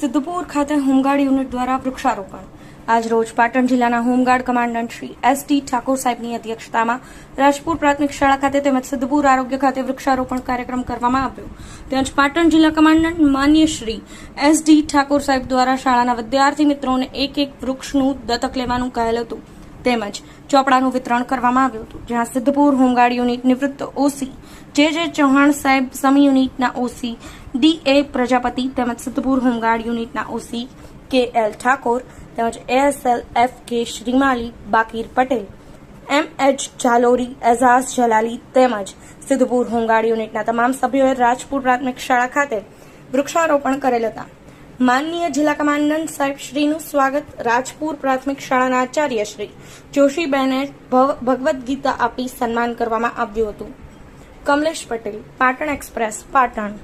સિદ્ધપુર ખાતે home guard unit દ્વારા વૃક્ષારોપણ. આજ રોજ પાટણ જિલ્લાના home guard commandant Shri S T Thakor સાહેબની અધ્યક્ષતામાં રાજપુર પ્રાથમિક શાળા ખાતે તેમજ સિદ્ધપુર આરોગ્ય ખાતે વૃક્ષારોપણ કાર્યક્રમ કરવામાં આવ્યો. તેમજ પાટણ જિલ્લા કમાન્ડન્ટ માન્ય શ્રી એસ ડી ઠાકોર સાહેબ દ્વારા શાળાના વિદ્યાર્થી મિત્રોને એક એક વૃક્ષનું દત્તક લેવાનું કહેલ હતું. તેમજ ચોપડાનું વિતરણ કરવામાં આવ્યું હતું, જ્યાં સિદ્ધપુર હોમગાર્ડ યુનિટ નિવૃત્ત ઓસી જે જે ચૌહાણ સાહેબ સમી યુનિટના ઓસી, ડી એ પ્રજાપતિ તેમજ સિદ્ધપુર હોમગાર્ડ યુનિટના ઓસી, કે એલ ઠાકોર તેમજ ASL F K Shrimali Bakir Patel, M H Jhalori, Ejaz Jalali તેમજ સિદ્ધપુર હોમગાર્ડ યુનિટના તમામ સભ્યોએ રાજપુર પ્રાથમિક શાળા ખાતે વૃક્ષારોપણ કરેલ હતા. માનનીય જિલ્લા કમાન્ડન્ટ સાહેબ શ્રીનું સ્વાગત રાજપુર પ્રાથમિક શાળાના આચાર્ય શ્રી જોશીબેને ભગવદ્ ગીતા આપી સન્માન કરવામાં આવ્યું હતું. કમલેશ પટેલ, પાટણ એક્સપ્રેસ, પાટણ.